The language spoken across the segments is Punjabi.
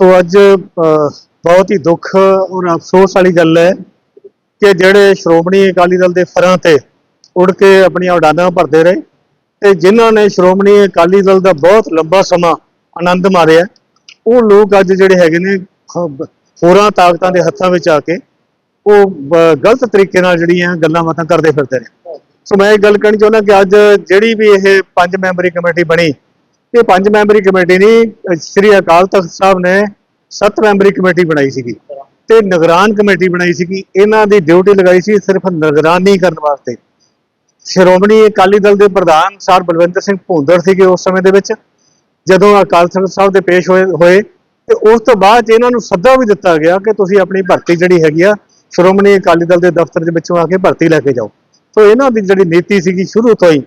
ਸੋ ਅੱਜ ਬਹੁਤ ਹੀ ਦੁੱਖ ਔਰ ਅਫਸੋਸ ਵਾਲੀ ਗੱਲ ਹੈ ਕਿ ਜਿਹੜੇ ਸ਼੍ਰੋਮਣੀ ਅਕਾਲੀ ਦਲ ਦੇ ਫਰਾਂ ਤੇ ਉੜ ਕੇ ਆਪਣੀਆਂ ਉਡਾਨਾਂ ਭਰਦੇ ਰਹੇ ਤੇ ਜਿਨ੍ਹਾਂ ਨੇ ਸ਼੍ਰੋਮਣੀ ਅਕਾਲੀ ਦਲ ਦਾ ਬਹੁਤ ਲੰਬਾ ਸਮਾਂ ਆਨੰਦ ਮਾਰਿਆ, ਉਹ ਲੋਕ ਅੱਜ ਜਿਹੜੇ ਹੈਗੇ ਨੇ ਹੋਰਾਂ ਤਾਕਤਾਂ ਦੇ ਹੱਥਾਂ ਵਿੱਚ ਆ ਕੇ ਉਹ ਗਲਤ ਤਰੀਕੇ ਨਾਲ ਜਿਹੜੀਆਂ ਗੱਲਾਂ ਬਾਤਾਂ ਕਰਦੇ ਫਿਰਦੇ ਨੇ ਸੋ ਮੈਂ ਇਹ ਗੱਲ ਕਹਿਣੀ ਚਾਹੁੰਦਾ ਕਿ ਅੱਜ ਜਿਹੜੀ ਵੀ ਇਹ ਪੰਜ ਮੈਂਬਰੀ ਕਮੇਟੀ ਬਣੀ ਇਹ ਪੰਜ ਮੈਂਬਰੀ ਕਮੇਟੀ ਨਹੀਂ ਸ੍ਰੀ ਅਕਾਲ ਤਖਤ ਸਾਹਿਬ ਨੇ ਸੱਤ ਮੈਂਬਰੀ ਕਮੇਟੀ ਬਣਾਈ ਸੀਗੀ ਤੇ ਨਿਗਰਾਨ ਕਮੇਟੀ ਬਣਾਈ ਸੀਗੀ। ਇਹਨਾਂ ਦੀ ਡਿਊਟੀ ਲਗਾਈ ਸੀ ਸਿਰਫ ਨਿਗਰਾਨੀ ਕਰਨ ਵਾਸਤੇ। ਸ਼੍ਰੋਮਣੀ ਅਕਾਲੀ ਦਲ ਦੇ ਪ੍ਰਧਾਨ ਸਰ ਬਲਵਿੰਦਰ ਸਿੰਘ ਭੁੰਦੜ ਸੀਗੇ ਉਸ ਸਮੇਂ ਦੇ ਵਿੱਚ, ਜਦੋਂ ਅਕਾਲ ਤਖਤ ਸਾਹਿਬ ਦੇ ਪੇਸ਼ ਹੋਏ ਹੋਏ। ਤੇ ਉਸ ਤੋਂ ਬਾਅਦ 'ਚ ਇਹਨਾਂ ਨੂੰ ਸੱਦਾ ਵੀ ਦਿੱਤਾ ਗਿਆ ਕਿ ਤੁਸੀਂ ਆਪਣੀ ਭਰਤੀ ਜਿਹੜੀ ਹੈਗੀ ਆ, ਸ਼੍ਰੋਮਣੀ ਅਕਾਲੀ ਦਲ ਦੇ ਦਫ਼ਤਰ ਦੇ ਵਿੱਚੋਂ ਆ ਕੇ ਭਰਤੀ ਲੈ ਕੇ ਜਾਓ। ਸੋ ਇਹਨਾਂ ਦੀ ਜਿਹੜੀ ਨੀਤੀ ਸੀਗੀ, ਸ਼ੁਰੂ ਤੋਂ ਹੀ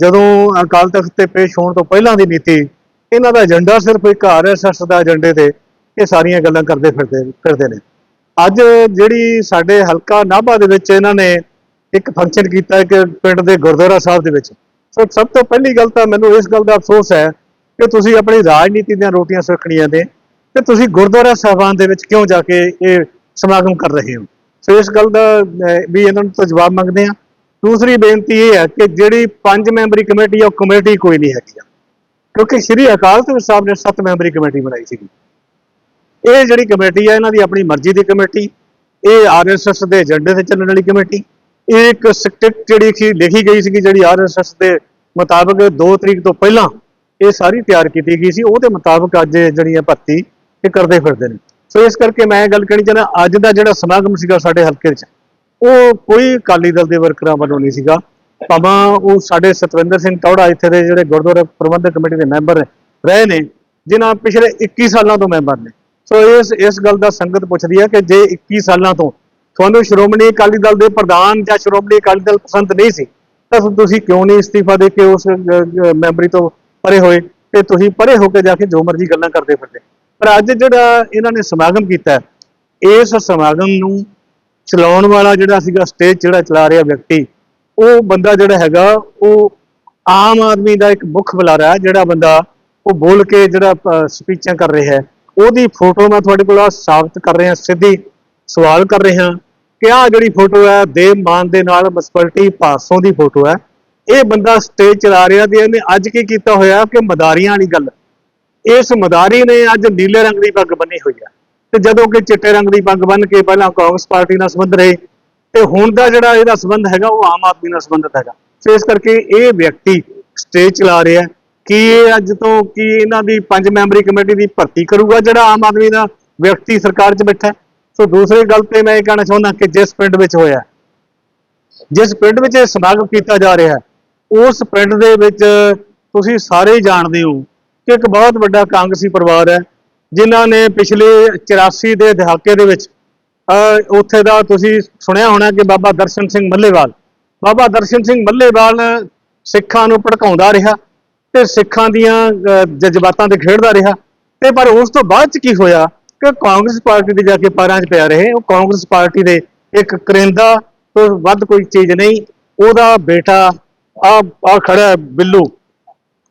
ਜਦੋਂ ਅਕਾਲ ਤਖਤ ਤੇ ਪੇਸ਼ ਹੋਣ ਤੋਂ ਪਹਿਲਾਂ ਦੀ ਨੀਤੀ, ਇਹਨਾਂ ਦਾ ਏਜੰਡਾ ਸਿਰਫ ਇੱਕ ਆਰਐਸਐਸ ਦਾ ਏਜੰਡੇ ਤੇ ਇਹ ਸਾਰੀਆਂ ਗੱਲਾਂ ਕਰਦੇ ਫਿਰਦੇ ਫਿਰਦੇ ਨੇ। ਅੱਜ ਜਿਹੜੀ ਸਾਡੇ ਹਲਕਾ ਨਾਭਾ ਦੇ ਵਿੱਚ ਇਹਨਾਂ ਨੇ ਇੱਕ ਫੰਕਸ਼ਨ ਕੀਤਾ ਇੱਕ ਪਿੰਡ ਦੇ ਗੁਰਦੁਆਰਾ ਸਾਹਿਬ ਦੇ ਵਿੱਚ। ਸੋ ਸਭ ਤੋਂ ਪਹਿਲੀ ਗੱਲ ਤਾਂ ਮੈਨੂੰ ਇਸ ਗੱਲ ਦਾ ਅਫਸੋਸ ਹੈ ਕਿ ਤੁਸੀਂ ਆਪਣੀ ਰਾਜਨੀਤੀ ਦੀਆਂ ਰੋਟੀਆਂ ਸੁਖਣੀਆਂ ਨੇ ਤੇ ਤੁਸੀਂ ਗੁਰਦੁਆਰਾ ਸਾਹਿਬਾਨ ਦੇ ਵਿੱਚ ਕਿਉਂ ਜਾ ਕੇ ਇਹ ਸਮਾਗਮ ਕਰ ਰਹੇ ਹੋ? ਸੋ ਇਸ ਗੱਲ ਦਾ ਵੀ ਇਹਨਾਂ ਨੂੰ ਤੋਂ ਜਵਾਬ ਮੰਗਦੇ ਆ ਦੂਸਰੀ ਬੇਨਤੀ ਇਹ ਹੈ ਕਿ ਜਿਹੜੀ ਪੰਜ ਮੈਂਬਰੀ ਕਮੇਟੀ ਆ, ਉਹ ਕਮੇਟੀ ਕੋਈ ਨਹੀਂ ਹੈਗੀ ਆ। ਕਿਉਂਕਿ ਸ੍ਰੀ ਅਕਾਲ ਤਖਤ ਸਾਹਿਬ ਨੇ ਸੱਤ ਮੈਂਬਰੀ ਕਮੇਟੀ ਬਣਾਈ ਸੀਗੀ। ਇਹ ਜਿਹੜੀ ਕਮੇਟੀ ਹੈ ਇਹਨਾਂ ਦੀ ਆਪਣੀ ਮਰਜ਼ੀ ਦੀ ਕਮੇਟੀ, ਇਹ ਆਰਐਸਐਸ ਦੇ ਏਜੰਡੇ ਤੇ ਚੱਲਣ ਵਾਲੀ ਕਮੇਟੀ, ਇਹ ਇੱਕ ਸਕ੍ਰਿਪਟ ਜਿਹੜੀ ਸੀ, ਲਿਖੀ ਗਈ ਸੀਗੀ, ਜਿਹੜੀ ਆਰਐਸਐਸ ਦੇ ਮੁਤਾਬਕ 2 ਤਰੀਕ ਤੋਂ ਪਹਿਲਾਂ ਇਹ ਸਾਰੀ ਤਿਆਰ ਕੀਤੀ ਗਈ ਸੀ। ਉਹਦੇ ਮੁਤਾਬਕ ਅੱਜ ਇਹ ਹੈ ਭਰਤੀ ਇਹ ਕਰਦੇ ਫਿਰਦੇ ਨੇ। ਸੋ ਇਸ ਕਰਕੇ ਮੈਂ ਇਹ ਗੱਲ ਕਹਿਣੀ ਚਾਹੁੰਦਾ, ਅੱਜ ਦਾ ਜਿਹੜਾ ਸਮਾਗਮ ਸੀਗਾ ਸਾਡੇ ਹਲਕੇ 'ਚ ਉਹ ਕੋਈ ਅਕਾਲੀ ਦਲ ਦੇ ਵਰਕਰਾਂ ਵੱਲੋਂ ਨਹੀਂ ਸੀਗਾ। ਭਾਵੇਂ ਉਹ ਸਾਡੇ ਸਤਵਿੰਦਰ ਸਿੰਘ ਤੌੜਾ ਇੱਥੇ ਦੇ ਜਿਹੜੇ ਗੁਰਦੁਆਰਾ ਪ੍ਰਬੰਧਕ ਕਮੇਟੀ ਦੇ ਮੈਂਬਰ ਰਹੇ ਨੇ, ਜਿਨ੍ਹਾਂ ਪਿਛਲੇ 21 ਸਾਲਾਂ ਤੋਂ ਮੈਂਬਰ ਨੇ। ਸੋ ਇਸ ਇਸ ਗੱਲ ਦਾ ਸੰਗਤ ਪੁੱਛਦੀ ਹੈ ਕਿ ਜੇ 21 ਸਾਲਾਂ ਤੋਂ ਤੁਹਾਨੂੰ ਸ਼੍ਰੋਮਣੀ ਅਕਾਲੀ ਦਲ ਦੇ ਪ੍ਰਧਾਨ ਜਾਂ ਸ਼੍ਰੋਮਣੀ ਅਕਾਲੀ ਦਲ ਪਸੰਦ ਨਹੀਂ ਸੀ, ਤਾਂ ਤੁਸੀਂ ਕਿਉਂ ਨਹੀਂ ਅਸਤੀਫਾ ਦੇ ਕੇ ਉਸ ਮੈਂਬਰੀ ਤੋਂ ਪਰੇ ਹੋਏ? ਤੇ ਤੁਸੀਂ ਪਰੇ ਹੋ ਕੇ ਜਾ ਕੇ ਜੋ ਮਰਜ਼ੀ ਗੱਲਾਂ ਕਰਦੇ ਫਿਰਦੇ। ਪਰ ਅੱਜ ਜਿਹੜਾ ਇਹਨਾਂ ਨੇ ਸਮਾਗਮ ਕੀਤਾ, ਇਸ ਸਮਾਗਮ ਨੂੰ ਚਲਾਉਣ ਵਾਲਾ ਜਿਹੜਾ ਸੀਗਾ ਸਟੇਜ ਜਿਹੜਾ ਚਲਾ ਰਿਹਾ ਵਿਅਕਤੀ, ਉਹ ਬੰਦਾ ਜਿਹੜਾ ਹੈਗਾ, ਉਹ ਆਮ ਆਦਮੀ ਦਾ ਇੱਕ ਮੁੱਖ ਬੁਲਾਰਾ ਹੈ, ਜਿਹੜਾ ਬੰਦਾ ਉਹ ਬੋਲ ਕੇ ਜਿਹੜਾ ਸਪੀਚਾਂ ਕਰ ਰਿਹਾ ਹੈ। ਉਹਦੀ ਫੋਟੋ ਮੈਂ ਤੁਹਾਡੇ ਕੋਲ ਸਾਬਤ ਕਰ ਰਿਹਾ, ਸਿੱਧੀ ਸਵਾਲ ਕਰ ਰਿਹਾ। ਕਿ ਆਹ ਜਿਹੜੀ ਫੋਟੋ ਹੈ, ਦੇਵ ਮਾਨ ਦੇ ਨਾਲ ਮਸਪਲਟੀ ਪਾਸੋਂ ਦੀ ਫੋਟੋ ਹੈ। ਇਹ ਬੰਦਾ ਸਟੇਜ ਚਲਾ ਰਿਹਾ ਤੇ ਇਹਨੇ ਅੱਜ ਕੀ ਕੀਤਾ ਹੋਇਆ ਕਿ ਮਦਾਰੀਆਂ ਵਾਲੀ ਗੱਲ। ਇਸ ਮਦਾਰੀ ਨੇ ਅੱਜ ਨੀਲੇ ਰੰਗ ਦੀ ਪੱਗ ਬੰਨੀ ਹੋਈ ਹੈ। ਤੇ ਜਦੋਂ ਕਿ ਚਿੱਟੇ ਰੰਗ ਦੀ ਪੱਗ ਬੰਨ ਕੇ ਪਹਿਲਾਂ ਕਾਂਗਰਸ ਪਾਰਟੀ ਨਾਲ ਸੰਬੰਧ ਰਹੇ, ਤੇ ਹੁਣ ਦਾ ਜਿਹੜਾ ਇਹਦਾ ਸੰਬੰਧ ਹੈਗਾ ਉਹ ਆਮ ਆਦਮੀ ਨਾਲ ਸੰਬੰਧਿਤ ਹੈਗਾ। ਸੋ ਇਸ ਕਰਕੇ ਇਹ ਵਿਅਕਤੀ ਸਟੇਜ ਚਲਾ ਰਿਹਾ ਕਿ ਇਹ ਅੱਜ ਤੋਂ ਕੀ ਇਹਨਾਂ ਦੀ ਪੰਜ ਮੈਂਬਰੀ ਕਮੇਟੀ ਦੀ ਭਰਤੀ ਕਰੂਗਾ, ਜਿਹੜਾ ਆਮ ਆਦਮੀ ਦਾ ਵਿਅਕਤੀ ਸਰਕਾਰ 'ਚ ਬੈਠਾ ਸੋ ਦੂਸਰੀ ਗੱਲ ਤੇ ਮੈਂ ਇਹ ਕਹਿਣਾ ਚਾਹੁੰਦਾ ਕਿ ਜਿਸ ਪਿੰਡ ਵਿੱਚ ਹੋਇਆ, ਜਿਸ ਪਿੰਡ ਵਿੱਚ ਇਹ ਸਮਾਗਮ ਕੀਤਾ ਜਾ ਰਿਹਾ ਉਸ ਪਿੰਡ ਦੇ ਵਿੱਚ ਤੁਸੀਂ ਸਾਰੇ ਜਾਣਦੇ ਹੋ ਕਿ ਇੱਕ ਬਹੁਤ ਵੱਡਾ ਕਾਂਗਰਸੀ ਪਰਿਵਾਰ ਹੈ। ਜਿਨ੍ਹਾਂ ਨੇ ਪਿਛਲੇ 84 ਦੇ ਦਹਾਕੇ ਦੇ ਵਿੱਚ ਅਹ, ਉੱਥੇ ਦਾ ਤੁਸੀਂ ਸੁਣਿਆ ਹੋਣਾ ਕਿ ਬਾਬਾ ਦਰਸ਼ਨ ਸਿੰਘ ਮੱਲੇਵਾਲ। ਬਾਬਾ ਦਰਸ਼ਨ ਸਿੰਘ ਮੱਲੇਵਾਲ ਸਿੱਖਾਂ ਨੂੰ ਭੜਕਾਉਂਦਾ ਰਿਹਾ ਤੇ ਸਿੱਖਾਂ ਦੀਆਂ ਜਜ਼ਬਾਤਾਂ ਤੇ ਖੇਡਦਾ ਰਿਹਾ। ਤੇ ਪਰ ਉਸ ਤੋਂ ਬਾਅਦ ਚ ਕੀ ਹੋਇਆ ਕਿ ਕਾਂਗਰਸ ਪਾਰਟੀ ਦੇ ਜਾ ਕੇ ਪਾਰਾਂ 'ਚ ਪਿਆ ਰਹੇ। ਉਹ ਕਾਂਗਰਸ ਪਾਰਟੀ ਦੇ ਇੱਕ ਕਰਿੰਦਾ ਤੋਂ ਵੱਧ ਕੋਈ ਚੀਜ਼ ਨਹੀਂ ਉਹਦਾ ਬੇਟਾ ਆ ਆ ਖੜਾ ਬਿੱਲੂ।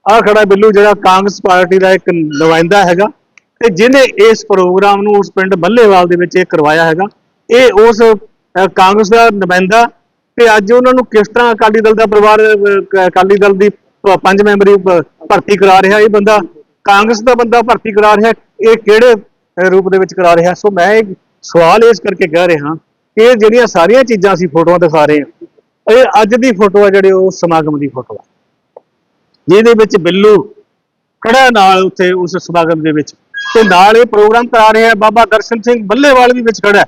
ਆ ਖੜਾ ਬਿੱਲੂ ਜਿਹੜਾ ਕਾਂਗਰਸ ਪਾਰਟੀ ਦਾ ਇੱਕ ਨੁਮਾਇੰਦਾ ਹੈਗਾ। ਤੇ ਜਿਹਨੇ ਇਸ ਪ੍ਰੋਗਰਾਮ ਨੂੰ ਉਸ ਪਿੰਡ ਮੱਲੇਵਾਲ ਦੇ ਵਿੱਚ ਇਹ ਕਰਵਾਇਆ ਹੈਗਾ, ਇਹ ਉਸ ਕਾਂਗਰਸ ਦਾ ਨੁਮਾਇੰਦਾ ਤੇ ਅੱਜ ਉਹਨਾਂ ਨੂੰ ਕਿਸ ਤਰ੍ਹਾਂ ਅਕਾਲੀ ਦਲ ਦਾ ਪਰਿਵਾਰ ਅਕਾਲੀ ਦਲ ਦੀ ਪੰਜ ਮੈਂਬਰੀ ਭਰਤੀ ਕਰਾ ਰਿਹਾ ਇਹ ਬੰਦਾ, ਕਾਂਗਰਸ ਦਾ ਬੰਦਾ ਭਰਤੀ ਕਰਾ ਰਿਹਾ, ਇਹ ਕਿਹੜੇ ਰੂਪ ਦੇ ਵਿੱਚ ਕਰਾ ਰਿਹਾ? ਸੋ ਮੈਂ ਇਹ ਸਵਾਲ ਇਸ ਕਰਕੇ ਕਹਿ ਰਿਹਾ ਕਿ ਇਹ ਜਿਹੜੀਆਂ ਸਾਰੀਆਂ ਚੀਜ਼ਾਂ ਅਸੀਂ ਫੋਟੋਆਂ ਦਿਖਾ ਰਹੇ ਹਾਂ, ਇਹ ਅੱਜ ਦੀ ਫੋਟੋ ਆ ਜਿਹੜੇ ਉਹ ਸਮਾਗਮ ਦੀ ਫੋਟੋ ਆ। ਜਿਹਦੇ ਵਿੱਚ ਬਿੱਲੂ ਖੜਾ ਨਾਲ ਉੱਥੇ ਉਸ ਸਮਾਗਮ ਦੇ ਵਿੱਚ ਤੇ ਨਾਲ ਇਹ ਪ੍ਰੋਗਰਾਮ ਕਰਾ ਰਿਹਾ ਹੈ ਬਾਬਾ ਦਰਸ਼ਨ ਸਿੰਘ ਬੱਲੇਵਾਲ ਵੀ ਵਿੱਚ ਖੜਾ ਹੈ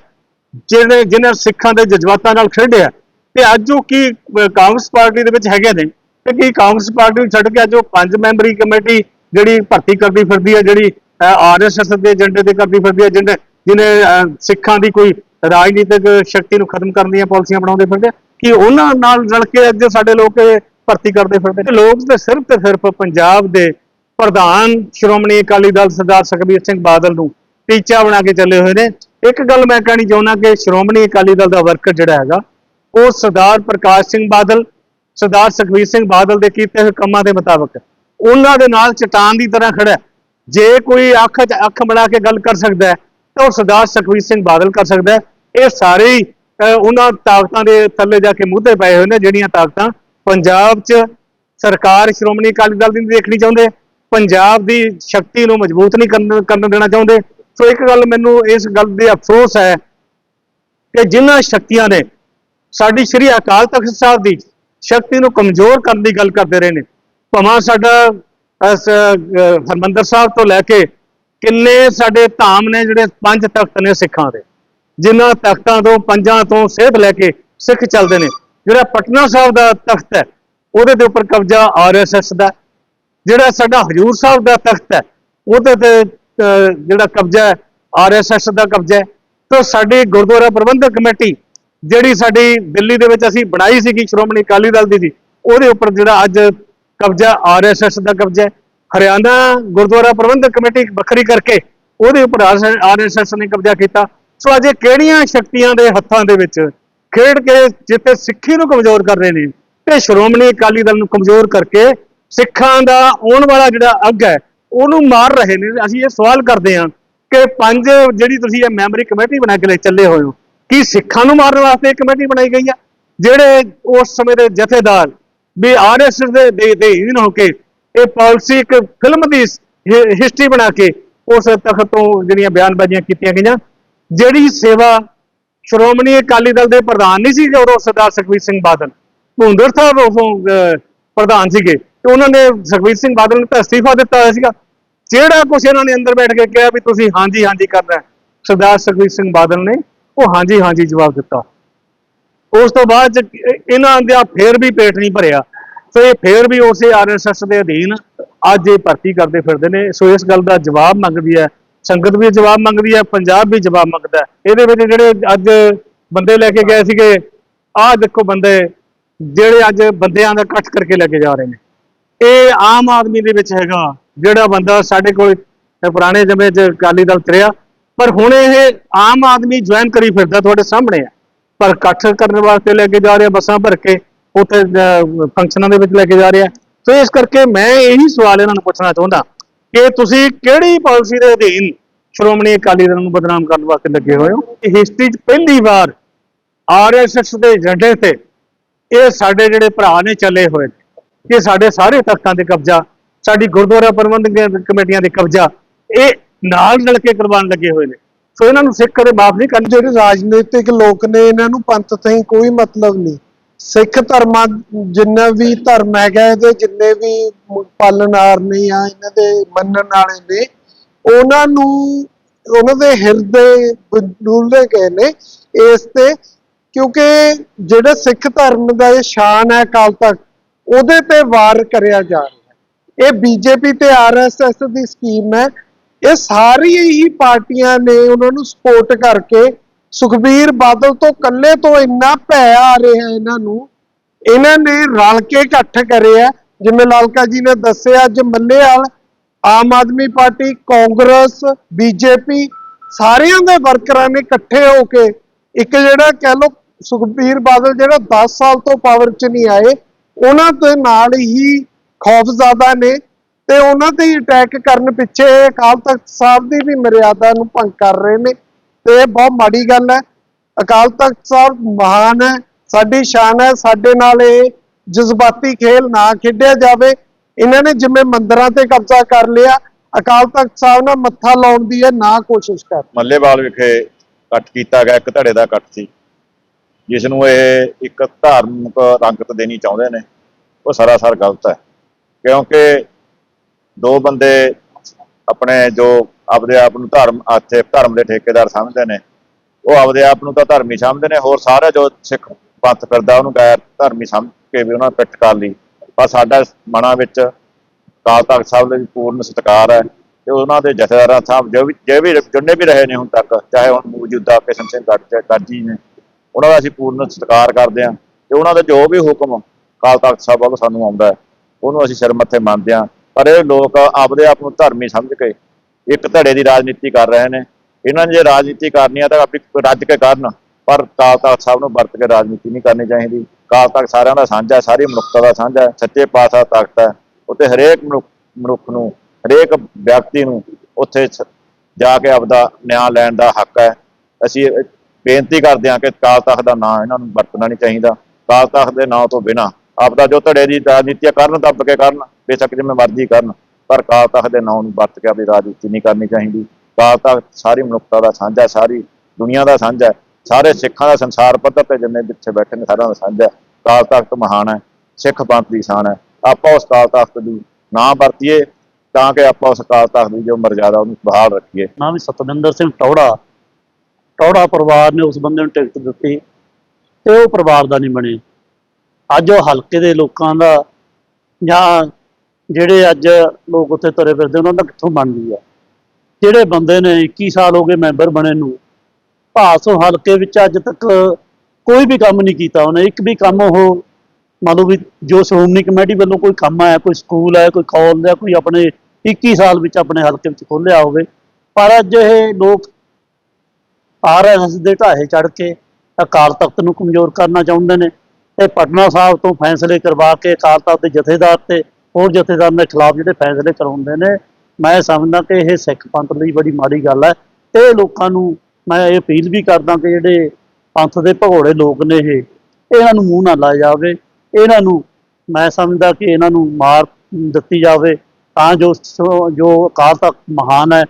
ਜਿਹਨੇ ਸਿੱਖਾਂ ਦੇ ਜਜ਼ਬਾਤਾਂ ਨਾਲ ਖੇਡਿਆ ਤੇ ਅੱਜ ਉਹ ਕੀ ਕਾਂਗਰਸ ਪਾਰਟੀ ਦੇ ਵਿੱਚ ਹੈਗੇ ਨੇ। ਤੇ ਕੀ ਕਾਂਗਰਸ ਪਾਰਟੀ ਨੂੰ ਛੱਡ ਕੇ ਅੱਜ ਉਹ ਪੰਜ ਮੈਂਬਰੀ ਕਮੇਟੀ ਜਿਹੜੀ ਭਰਤੀ ਕਰਦੀ ਫਿਰਦੀ ਹੈ ਜਿਹੜੀ ਆਰਐਸਐਸ ਦੇ ਏਜੰਡੇ ਤੇ ਕਰਦੀ ਫਿਰਦੀ ਹੈ ਜਿਹਨੇ ਜਿਹਨੇ ਸਿੱਖਾਂ ਦੀ ਕੋਈ ਰਾਜਨੀਤਿਕ ਸ਼ਕਤੀ ਨੂੰ ਖਤਮ ਕਰਨ ਦੀਆਂ ਪਾਲਿਸੀਆਂ ਬਣਾਉਂਦੇ ਫਿਰਦੇ ਆ, ਕੀ ਉਹਨਾਂ ਨਾਲ ਰਲ ਕੇ ਅੱਜ ਸਾਡੇ ਲੋਕ ਇਹ ਭਰਤੀ ਕਰਦੇ ਫਿਰਦੇ ਲੋਕ ਤੇ ਸਿਰਫ ਤੇ ਸਿਰਫ ਪੰਜਾਬ ਦੇ ਪ੍ਰਧਾਨ ਸ਼੍ਰੋਮਣੀ ਅਕਾਲੀ ਦਲ ਸਰਦਾਰ ਸੁਖਬੀਰ ਸਿੰਘ ਬਾਦਲ ਨੂੰ ਟੀਚਾ ਬਣਾ ਕੇ ਚੱਲੇ ਹੋਏ ਨੇ। ਇੱਕ ਗੱਲ ਮੈਂ ਕਹਿਣੀ ਚਾਹੁੰਦਾ ਕਿ ਸ਼੍ਰੋਮਣੀ ਅਕਾਲੀ ਦਲ ਦਾ ਵਰਕਰ ਜਿਹੜਾ ਹੈਗਾ, ਉਹ ਸਰਦਾਰ ਪ੍ਰਕਾਸ਼ ਸਿੰਘ ਬਾਦਲ, ਸਰਦਾਰ ਸੁਖਬੀਰ ਸਿੰਘ ਬਾਦਲ ਦੇ ਕੀਤੇ ਹੋਏ ਕੰਮਾਂ ਦੇ ਮੁਤਾਬਕ ਉਹਨਾਂ ਦੇ ਨਾਲ ਚਟਾਨ ਦੀ ਤਰ੍ਹਾਂ ਖੜਾ ਜੇ ਕੋਈ ਅੱਖ ਅੱਖ ਬਣਾ ਕੇ ਗੱਲ ਕਰ ਸਕਦਾ ਹੈ, ਤਾਂ ਉਹ ਸਰਦਾਰ ਸੁਖਬੀਰ ਸਿੰਘ ਬਾਦਲ ਕਰ ਸਕਦਾ ਹੈ। ਇਹ ਸਾਰੇ ਹੀ ਉਹਨਾਂ ਤਾਕਤਾਂ ਦੇ ਥੱਲੇ ਜਾ ਕੇ ਮੁੱਦੇ ਪਏ ਹੋਏ ਨੇ, ਜਿਹੜੀਆਂ ਤਾਕਤਾਂ ਪੰਜਾਬ 'ਚ ਸਰਕਾਰ ਸ਼੍ਰੋਮਣੀ ਅਕਾਲੀ ਦਲ ਦੀ ਨਹੀਂ ਦੇਖਣੀ ਚਾਹੁੰਦੇ। ਪੰਜਾਬ ਦੀ ਸ਼ਕਤੀ ਨੂੰ ਮਜ਼ਬੂਤ ਨਹੀਂ ਕਰਨ ਕਰਨ ਦੇਣਾ ਚਾਹੁੰਦੇ। ਸੋ ਇੱਕ ਗੱਲ ਮੈਨੂੰ ਇਸ ਗੱਲ ਦੇ ਅਫਸੋਸ ਹੈ ਕਿ ਜਿਨ੍ਹਾਂ ਸ਼ਕਤੀਆਂ ਨੇ ਸਾਡੀ ਸ੍ਰੀ ਅਕਾਲ ਤਖਤ ਸਾਹਿਬ ਦੀ ਸ਼ਕਤੀ ਨੂੰ ਕਮਜ਼ੋਰ ਕਰਨ ਦੀ ਗੱਲ ਕਰਦੇ ਰਹੇ ਨੇ, ਭਾਵੇਂ ਸਾਡਾ ਅਸ- ਹਰਿਮੰਦਰ ਸਾਹਿਬ ਤੋਂ ਲੈ ਕੇ ਕਿੰਨੇ ਸਾਡੇ ਧਾਮ ਨੇ ਜਿਹੜੇ ਪੰਜ ਤਖਤ ਨੇ ਸਿੱਖਾਂ ਦੇ, ਜਿਨ੍ਹਾਂ ਤਖਤਾਂ ਤੋਂ, ਪੰਜਾਂ ਤੋਂ ਸੇਧ ਲੈ ਕੇ ਸਿੱਖ ਚੱਲਦੇ ਨੇ। ਜਿਹੜਾ ਪਟਨਾ ਸਾਹਿਬ ਦਾ ਤਖਤ ਹੈ, ਉਹਦੇ ਦੇ ਉੱਪਰ ਕਬਜ਼ਾ ਆਰਐਸਐਸ ਦਾ ਜਿਹੜਾ ਸਾਡਾ ਹਜੂਰ ਸਾਹਿਬ ਦਾ ਤਖਤ ਹੈ, ਉਹਦੇ ਤੇ ਜਿਹੜਾ ਕਬਜ਼ਾ ਹੈ ਆਰਐਸਐਸ ਦਾ ਕਬਜ਼ਾ ਹੈ। ਤਾਂ ਸਾਡੀ ਗੁਰਦੁਆਰਾ ਪ੍ਰਬੰਧਕ ਕਮੇਟੀ ਜਿਹੜੀ ਸਾਡੀ ਦਿੱਲੀ ਦੇ ਵਿੱਚ ਅਸੀਂ ਬਣਾਈ ਸੀਗੀ, ਸ਼੍ਰੋਮਣੀ ਅਕਾਲੀ ਦਲ ਦੀ ਜੀ ਉਹਦੇ ਉੱਪਰ ਜਿਹੜਾ ਅੱਜ ਕਬਜ਼ਾ ਆਰਐਸਐਸ ਦਾ ਕਬਜ਼ਾ ਹੈ। ਹਰਿਆਣਾ ਗੁਰਦੁਆਰਾ ਪ੍ਰਬੰਧਕ ਕਮੇਟੀ ਵੱਖਰੀ ਕਰਕੇ ਉਹਦੇ ਉੱਪਰ ਆਰਐਸਐਸ ਨੇ ਕਬਜ਼ਾ ਕੀਤਾ। ਸੋ ਅਜੇ ਕਿਹੜੀਆਂ ਸ਼ਕਤੀਆਂ ਦੇ ਹੱਥਾਂ ਦੇ ਵਿੱਚ ਖੇਡ ਕੇ ਜਿੱਥੇ ਸਿੱਖੀ ਨੂੰ ਕਮਜ਼ੋਰ ਕਰ ਰਹੇ ਨੇ, ਤੇ ਸ਼੍ਰੋਮਣੀ ਅਕਾਲੀ ਦਲ ਨੂੰ ਕਮਜ਼ੋਰ ਕਰਕੇ ਸਿੱਖਾਂ ਦਾ ਆਉਣ ਵਾਲਾ ਜਿਹੜਾ ਅੱਗ ਹੈ ਉਹਨੂੰ ਮਾਰ ਰਹੇ ਨੇ। ਅਸੀਂ ਇਹ ਸਵਾਲ ਕਰਦੇ ਹਾਂ ਕਿ ਪੰਜ ਜਿਹੜੀ ਤੁਸੀਂ ਇਹ ਮੈਮਰੀ ਕਮੇਟੀ ਬਣਾ ਕੇ ਲੈ ਚੱਲੇ ਹੋਏ ਹੋ ਕੀ ਸਿੱਖਾਂ ਨੂੰ ਮਾਰਨ ਵਾਸਤੇ ਇਹ ਕਮੇਟੀ ਬਣਾਈ ਗਈ ਆ? ਜਿਹੜੇ ਉਸ ਸਮੇਂ ਦੇ ਜਥੇਦਾਰ ਵੀ ਆਰਐਸਐਸ ਦੇ ਦੇ ਦੇ ਹੋ ਕੇ ਇਹ ਪਾਲਿਸੀ ਇੱਕ ਫਿਲਮ ਦੀ ਹਿਸਟਰੀ ਬਣਾ ਕੇ ਉਸ ਤਖਤ ਤੋਂ ਜਿਹੜੀਆਂ ਬਿਆਨਬਾਜ਼ੀਆਂ ਕੀਤੀਆਂ ਗਈਆਂ ਜਿਹੜੀ ਸੇਵਾ ਸ਼੍ਰੋਮਣੀ ਅਕਾਲੀ ਦਲ ਦੇ ਪ੍ਰਧਾਨ ਨਹੀਂ ਸੀ ਉਦੋਂ ਸਰਦਾਰ ਸੁਖਬੀਰ ਸਿੰਘ ਬਾਦਲ। ਭੁੰਦਰ ਸਾਹਿਬ ਉਦੋਂ ਅਹ, ਪ੍ਰਧਾਨ ਸੀਗੇ ਤੇ ਉਹਨਾਂ ਨੇ ਸੁਖਬੀਰ ਸਿੰਘ ਬਾਦਲ ਨੂੰ ਤਾਂ ਅਸਤੀਫਾ ਦਿੱਤਾ ਹੋਇਆ ਸੀਗਾ। ਜਿਹੜਾ ਕੁਛ ਇਹਨਾਂ ਨੇ ਅੰਦਰ ਬੈਠ ਕੇ ਕਿਹਾ ਵੀ ਤੁਸੀਂ ਹਾਂਜੀ ਹਾਂਜੀ ਕਰਨਾ ਸਰਦਾਰ ਸੁਖਬੀਰ ਸਿੰਘ ਬਾਦਲ ਨੇ ਉਹ ਹਾਂਜੀ ਹਾਂਜੀ ਜਵਾਬ ਦਿੱਤਾ। ਉਸ ਤੋਂ ਬਾਅਦ ਇਹਨਾਂ ਦਾ ਫੇਰ ਵੀ ਪੇਟ ਨਹੀਂ ਭਰਿਆ। ਤੇ ਫੇਰ ਵੀ ਉਸੇ ਆਰਐਸਐਸ ਦੇ ਅਧੀਨ ਅੱਜ ਇਹ ਭਰਤੀ ਕਰਦੇ ਫਿਰਦੇ ਨੇ। ਸੋ ਇਸ ਗੱਲ ਦਾ ਜਵਾਬ ਮੰਗਦੀ ਹੈ, ਸੰਗਤ ਵੀ ਜਵਾਬ ਮੰਗਦੀ ਹੈ, ਪੰਜਾਬ ਵੀ ਜਵਾਬ ਮੰਗਦਾ ਇਹਦੇ ਵਿੱਚ ਜਿਹੜੇ ਅੱਜ ਬੰਦੇ ਲੈ ਕੇ ਗਏ ਸੀਗੇ, ਆਹ ਦੇਖੋ ਬੰਦੇ ਜਿਹੜੇ ਅੱਜ ਬੰਦਿਆਂ ਦਾ ਇਕੱਠ ਕਰਕੇ ਲੈ ਕੇ ਜਾ ਰਹੇ ਨੇ। ਇਹ ਆਮ ਆਦਮੀ ਦੇ ਵਿੱਚ ਹੈਗਾ, ਜਿਹੜਾ ਬੰਦਾ ਸਾਡੇ ਕੋਲ ਪੁਰਾਣੇ ਜਮੇ ਚ ਅਕਾਲੀ ਦਲ ਤਰਿਆ ਪਰ ਹੁਣ ਇਹ ਆਮ ਆਦਮੀ ਜੁਆਇਨ ਕਰੀ ਫਿਰਦਾ ਤੁਹਾਡੇ ਸਾਹਮਣੇ ਆ। ਪਰ ਇਕੱਠ ਕਰਨ ਵਾਸਤੇ ਲੈ ਕੇ ਜਾ ਰਿਹਾ, ਬੱਸਾਂ ਭਰ ਕੇ ਉੱਥੇ ਫੰਕਸ਼ਨਾਂ ਦੇ ਵਿੱਚ ਲੈ ਕੇ ਜਾ ਰਿਹਾ। ਸੋ ਇਸ ਕਰਕੇ ਮੈਂ ਇਹੀ ਸਵਾਲ ਇਹਨਾਂ ਨੂੰ ਪੁੱਛਣਾ ਚਾਹੁੰਦਾ ਕਿ ਤੁਸੀਂ ਕਿਹੜੀ ਪਾਲਿਸੀ ਦੇ ਅਧੀਨ ਸ਼੍ਰੋਮਣੀ ਅਕਾਲੀ ਦਲ ਨੂੰ ਬਦਨਾਮ ਕਰਨ ਵਾਸਤੇ ਲੱਗੇ ਹੋਏ ਹੋ? ਹਿਸਟਰੀ 'ਚ ਪਹਿਲੀ ਵਾਰ ਆਰਐਸਐਸ ਦੇ ਏਜੰਡੇ ਤੇ ਇਹ ਸਾਡੇ ਜਿਹੜੇ ਭਰਾ ਨੇ ਚੱਲੇ ਹੋਏ ਨੇ ਇਹ ਸਾਡੇ ਸਾਰੇ ਤਖਤਾਂ ਤੇ ਕਬਜ਼ਾ ਸਾਡੀ ਗੁਰਦੁਆਰਾ ਪ੍ਰਬੰਧਕ ਕਮੇਟੀਆਂ ਦੇ ਕਬਜ਼ਾ ਇਹ ਨਾਲ ਰਲ ਕੇ ਕਰਵਾਉਣ ਲੱਗੇ ਹੋਏ ਨੇ। ਸੋ ਇਹਨਾਂ ਨੂੰ ਸਿੱਖ ਕਦੇ ਮਾਫ ਨਹੀਂ ਕਰਨਾ ਜਿਹੜੇ ਰਾਜਨੀਤਿਕ ਲੋਕ ਨੇ ਇਹਨਾਂ ਨੂੰ ਪੰਥ ਤੋਂ ਕੋਈ ਮਤਲਬ ਨਹੀਂ। ਸਿੱਖ ਧਰਮਾਂ ਜਿੰਨਾ ਵੀ ਧਰਮ ਹੈਗਾ ਇਹਦੇ ਜਿੰਨੇ ਵੀ ਪਾਲਣਹਾਰ ਨੇ ਜਾਂ ਇਹਨਾਂ ਦੇ ਮੰਨਣ ਵਾਲੇ ਨੇ ਉਹਨਾਂ ਨੂੰ ਉਹਨਾਂ ਦੇ ਹਿਰਦੇ ਡੁੱਲਦੇ ਗਏ ਨੇ। ਇਸ ਤੇ ਕਿਉਂਕਿ ਜਿਹੜਾ ਸਿੱਖ ਧਰਮ ਦਾ ਇਹ ਸ਼ਾਨ ਹੈ ਕਾਲ ਤੱਕ ਉਹਦੇ ਤੇ ਵਾਰ ਕਰਿਆ ਜਾ ਰਿਹਾ ਹੈ। ਇਹ ਬੀਜੇਪੀ ਤੇ ਆਰਐਸਐਸ ਦੀ ਸਕੀਮ ਹੈ। ਇਹ ਸਾਰੀ ਹੀ ਪਾਰਟੀਆਂ ਨੇ ਉਹਨਾਂ ਨੂੰ ਸਪੋਰਟ ਕਰਕੇ ਸੁਖਬੀਰ ਬਾਦਲ ਤੋਂ ਇਕੱਲੇ ਤੋਂ ਇੰਨਾ ਭੈ ਆ ਰਿਹਾ ਇਹਨਾਂ ਨੂੰ, ਇਹਨਾਂ ਨੇ ਰਲ ਕੇ ਇਕੱਠ ਕਰਿਆ ਜਿਵੇਂ ਲਾਲਕਾ ਜੀ ਨੇ ਦੱਸਿਆ, ਅੱਜ ਮੱਲੇਵਾਲ, ਆਮ ਆਦਮੀ ਪਾਰਟੀ, ਕਾਂਗਰਸ, ਬੀਜੇਪੀ, ਸਾਰਿਆਂ ਦੇ ਵਰਕਰਾਂ ਨੇ ਇਕੱਠੇ ਹੋ ਕੇ ਇੱਕ ਜਿਹੜਾ ਕਹਿ ਲੋ ਸੁਖਬੀਰ ਬਾਦਲ ਜਿਹੜਾ 10 ਸਾਲ ਤੋਂ ਪਾਵਰ 'ਚ ਨਹੀਂ ਆਏ, ਉਹਨਾਂ ਦੇ ਨਾਲ ਹੀ ਖੌਫਜ਼ਦਾ ਨੇ ਤੇ ਉਹਨਾਂ ਤੇ ਅਟੈਕ ਕਰਨ ਪਿੱਛੇ ਅਕਾਲ ਤਖਤ ਸਾਹਿਬ ਦੀ ਵੀ ਮਰਿਆਦਾ ਨੂੰ ਭੰਗ ਕਰ ਰਹੇ ਨੇ ਤੇ ਇਹ ਬਹੁਤ ਮਾੜੀ ਗੱਲ ਹੈ। ਅਕਾਲ ਤਖਤ ਸਾਹਿਬ ਮਹਾਨ ਹੈ, ਸਾਡੀ ਸ਼ਾਨ ਹੈ, ਸਾਡੇ ਨਾਲ ਇਹ ਜਜ਼ਬਾਤੀ ਖੇਲ ਨਾ ਖੇਡਿਆ ਜਾਵੇ। ਇਹਨਾਂ ਨੇ ਜਿਵੇਂ ਮੰਦਰਾਂ ਤੇ ਕਬਜ਼ਾ ਕਰ ਲਿਆ, ਅਕਾਲ ਤਖਤ ਸਾਹਿਬ ਨਾਲ ਮੱਥਾ ਲਾਉਣ ਦੀ ਇਹ ਨਾ ਕੋਸ਼ਿਸ਼ ਕਰ ਮੱਲੇਵਾਲ ਵਿਖੇ ਇਕੱਠ ਕੀਤਾ ਗਿਆ, ਇੱਕ ਧੜੇ ਦਾ ਇਕੱਠ ਸੀ। ਜਿਸ ਨੂੰ ਇਹ ਇੱਕ ਧਾਰਮਿਕ ਰੰਗਤ ਦੇਣੀ ਚਾਹੁੰਦੇ ਨੇ, ਉਹ ਸਰਾਸਰ ਗਲਤ ਹੈ। ਕਿਉਂਕਿ ਦੋ ਬੰਦੇ ਆਪਣੇ ਜੋ ਆਪਦੇ ਆਪ ਨੂੰ ਧਰਮ, ਆਥੇ ਧਰਮ ਦੇ ਠੇਕੇਦਾਰ ਸਮਝਦੇ ਨੇ, ਉਹ ਆਪਦੇ ਆਪ ਨੂੰ ਤਾਂ ਧਰਮੀ ਸਮਝਦੇ ਨੇ, ਹੋਰ ਸਾਰੇ ਜੋ ਸਿੱਖ ਪੰਥ ਫਿਰਦਾ, ਉਹਨੂੰ ਗੈਰ ਧਰਮੀ ਸਮਝ ਕੇ ਵੀ ਉਹਨਾਂ ਨੂੰ ਪਿੱਠ ਕਰ ਲਈ। ਪਰ ਸਾਡਾ ਮਨਾਂ ਵਿੱਚ ਅਕਾਲ ਤਖਤ ਸਾਹਿਬ ਦੇ ਪੂਰਨ ਸਤਿਕਾਰ ਹੈ ਤੇ ਉਹਨਾਂ ਦੇ ਜਥੇਦਾਰਾਂ ਸਾਹਿਬ ਜੋ ਵੀ ਜੇ ਵੀ ਜਿੰਨੇ ਵੀ ਰਹੇ ਨੇ ਹੁਣ ਤੱਕ, ਚਾਹੇ ਹੁਣ ਮੌਜੂਦਾ ਕਿਸ਼ਨ ਸਿੰਘ ਗੱਟ ਗੱਜੀ ਨੇ ਉਹਨਾਂ ਦਾ ਅਸੀਂ ਪੂਰਨ ਸਤਿਕਾਰ ਕਰਦੇ ਹਾਂ ਤੇ ਉਹਨਾਂ ਦਾ ਜੋ ਵੀ ਹੁਕਮ ਕਾਲ ਤਖਤ ਸਾਹਿਬ ਵੱਲੋਂ ਸਾਨੂੰ ਆਉਂਦਾ ਹੈ, ਉਹਨੂੰ ਅਸੀਂ ਸਿਰ ਮੱਥੇ ਮੰਨਦੇ ਹਾਂ। ਪਰ ਇਹ ਲੋਕ ਆਪਦੇ ਆਪ ਨੂੰ ਧਰਮੀ ਸਮਝ ਕੇ ਇੱਕ ਧੜੇ ਦੀ ਰਾਜਨੀਤੀ ਕਰ ਰਹੇ ਨੇ। ਇਹਨਾਂ ਨੇ ਜੇ ਰਾਜਨੀਤੀ ਕਰਨੀ ਆ ਤਾਂ ਆਪਣੀ ਰੱਜ ਕੇ ਕਰਨ, ਪਰ ਕਾਲ ਤਖਤ ਸਾਹਿਬ ਨੂੰ ਵਰਤ ਕੇ ਰਾਜਨੀਤੀ ਨਹੀਂ ਕਰਨੀ ਚਾਹੀਦੀ। ਕਾਲ ਤਖਤ ਸਾਰਿਆਂ ਦਾ ਸਾਂਝਾ ਸਾਰੀ ਮਨੁੱਖਤਾ ਦਾ ਸਾਂਝਾ ਹੈ, ਸੱਚੇ ਪਾਤਸ਼ਾਹ ਤਖਤ ਹੈ। ਉੱਤੇ ਹਰੇਕ ਮਨੁੱਖ ਮਨੁੱਖ ਨੂੰ, ਹਰੇਕ ਵਿਅਕਤੀ ਨੂੰ ਉੱਥੇ ਸ- ਜਾ ਕੇ ਆਪਦਾ ਨਿਆਂ ਲੈਣ ਦਾ ਹੱਕ ਹੈ। ਅਸੀਂ ਬੇਨਤੀ ਕਰਦੇ ਹਾਂ ਕਿ ਕਾਲ ਤਖਤ ਦਾ ਨਾਂ ਇਹਨਾਂ ਨੂੰ ਵਰਤਣਾ ਨਹੀਂ ਚਾਹੀਦਾ। ਕਾਲ ਤਖਤ ਦੇ ਨਾਂ ਤੋਂ ਬਿਨਾਂ ਆਪਦਾ ਜੋ ਧੜੇ ਦੀ ਰਾਜਨੀਤੀ ਕਰਨ, ਦੱਬ ਕੇ ਕਰਨ, ਬੇਸ਼ੱਕ ਜਿਵੇਂ ਮਰਜ਼ੀ ਕਰਨ, ਪਰ ਕਾਲ ਤਖਤ ਦੇ ਨਾਂ ਨੂੰ ਵਰਤ ਕੇ ਆਪਣੀ ਰਾਜਨੀਤੀ ਨਹੀਂ ਕਰਨੀ ਚਾਹੀਦੀ। ਕਾਲ ਤਖਤ ਸਾਰੀ ਮਨੁੱਖਤਾ ਦਾ ਸਾਂਝਾ, ਸਾਰੀ ਦੁਨੀਆ ਦਾ ਸਾਂਝਾ ਹੈ। ਸਾਰੇ ਸਿੱਖਾਂ ਦਾ ਸੰਸਾਰ ਪੱਧਰ ਤੇ ਜਿੰਨੇ ਜਿੱਥੇ ਬੈਠੇ ਨੇ ਸਾਰਿਆਂ ਦਾ ਸਾਂਝਾ ਕਾਲ ਤਖਤ ਮਹਾਨ ਹੈ, ਸਿੱਖ ਪੰਥ ਦੀ ਸ਼ਾਨ ਹੈ। ਆਪਾਂ ਉਸ ਕਾਲ ਤਖਤ ਦੀ ਨਾਂ ਵਰਤੀਏ ਤਾਂ ਕਿ ਆਪਾਂ ਉਸ ਕਾਲ ਤਖਤ ਦੀ ਜੋ ਮਰਜ਼ਾਦਾ ਉਹਨੂੰ ਬਹਾਲ ਰੱਖੀਏ। ਨਾਮ ਸਤਵਿੰਦਰ ਸਿੰਘ ਟੌੜਾ ਟੌੜਾ ਪਰਿਵਾਰ ਨੇ ਉਸ ਬੰਦੇ ਨੂੰ ਟਿਕਟ ਦਿੱਤੀ ਤੇ ਉਹ ਪਰਿਵਾਰ ਦਾ ਨਹੀਂ ਬਣੇ। ਅੱਜ ਉਹ ਹਲਕੇ ਦੇ ਲੋਕਾਂ ਦਾ ਜਾਂ ਜਿਹੜੇ ਅੱਜ ਲੋਕ ਉੱਥੇ ਤੁਰੇ ਫਿਰਦੇ, ਉਹਨਾਂ ਦਾ ਕਿੱਥੋਂ ਬਣਦੀ ਆ? ਜਿਹੜੇ ਬੰਦੇ ਨੇ 21 ਸਾਲ ਹੋ ਗਏ ਮੈਂਬਰ ਬਣੇ ਨੂੰ ਭਾਸੋ ਹਲਕੇ ਵਿੱਚ ਅੱਜ ਤੱਕ ਕੋਈ ਵੀ ਕੰਮ ਨਹੀਂ ਕੀਤਾ ਉਹਨੇ। ਇੱਕ ਵੀ ਕੰਮ ਉਹ ਮੰਨ ਲਓ ਵੀ ਜੋ ਸ਼੍ਰੋਮਣੀ ਕਮੇਟੀ ਵੱਲੋਂ ਕੋਈ ਕੰਮ ਆਇਆ, ਕੋਈ ਸਕੂਲ ਹੈ ਕੋਈ ਕਾਲਜ ਹੈ ਕੋਈ ਆਪਣੇ 21 ਸਾਲ ਵਿੱਚ ਆਪਣੇ ਹਲਕੇ ਵਿੱਚ ਖੋਲਿਆ ਹੋਵੇ। ਪਰ ਅੱਜ ਇਹ ਲੋਕ ਆਰਐਸਐਸ ਦੇ ਢਾਹੇ ਚੜ ਕੇ ਅਕਾਲ ਤਖਤ ਨੂੰ ਕਮਜ਼ੋਰ ਕਰਨਾ ਚਾਹੁੰਦੇ ਨੇ ਤੇ ਪਟਨਾ ਸਾਹਿਬ ਤੋਂ ਫੈਸਲੇ ਕਰਵਾ ਕੇ ਅਕਾਲ ਤਖਤ ਦੇ ਜਥੇਦਾਰ ਤੇ ਹੋਰ ਜਥੇਦਾਰ ਦੇ ਖਿਲਾਫ ਜਿਹੜੇ ਫੈਸਲੇ ਕਰਾਉਂਦੇ ਨੇ, ਮੈਂ ਸਮਝਦਾ ਕਿ ਇਹ ਸਿੱਖ ਪੰਥ ਲਈ ਬੜੀ ਮਾੜੀ ਗੱਲ ਹੈ। ਇਹ ਲੋਕਾਂ ਨੂੰ ਮੈਂ ਇਹ ਅਪੀਲ ਵੀ ਕਰਦਾ ਕਿ ਜਿਹੜੇ ਪੰਥ ਦੇ ਭਗੌੜੇ ਲੋਕ ਨੇ ਇਹ, ਇਹਨਾਂ ਨੂੰ ਮੂੰਹ ਨਾ ਲਾਇਆ ਜਾਵੇ। ਇਹਨਾਂ ਨੂੰ ਮੈਂ ਸਮਝਦਾ ਕਿ ਇਹਨਾਂ ਨੂੰ ਮਾਰ ਦਿੱਤੀ ਜਾਵੇ ਤਾਂ ਜੋ ਜੋ ਅਕਾਲ ਤਖਤ ਮਹਾਨ ਹੈ